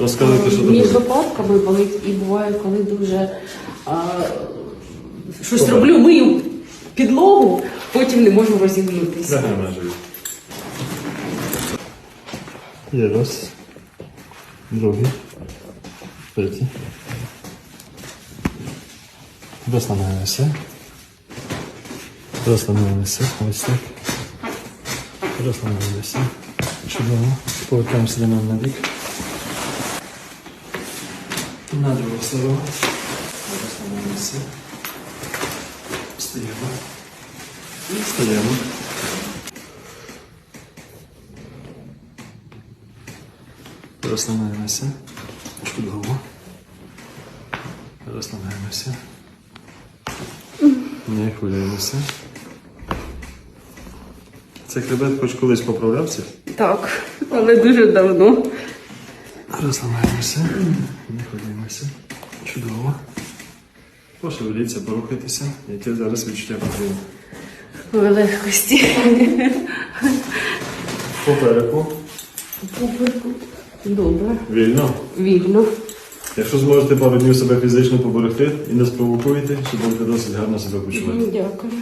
Розказуйте, що Між лопатками болить і буває, коли дуже а, щось Добре. роблю, мию підлогу, потім не можу розігнутися. Є раз. Другий. Третій. Розламаємося. Розламаємося. Ось так. Розламаємося. Чудово. Повертаємося до мене на бік. На другу сторону. Розламаємося. Встаємо. Встаємо. Розламаємося. Чудово. Розламаємося. Не хвилюємося. Цей хребет хоч колись поправлявся. Так, але дуже давно. Розламаємося. Не хвилюємося. Чудово. Пошевеліться, порухайтеся. Яке зараз відчуття потрібно. В легкості. Попереку. Попереку. Добре. Вільно. Вільно. Якщо зможете пару днів себе фізично поберегти і не спровокуєте, щоб будете досить гарно себе почувати. Дякую.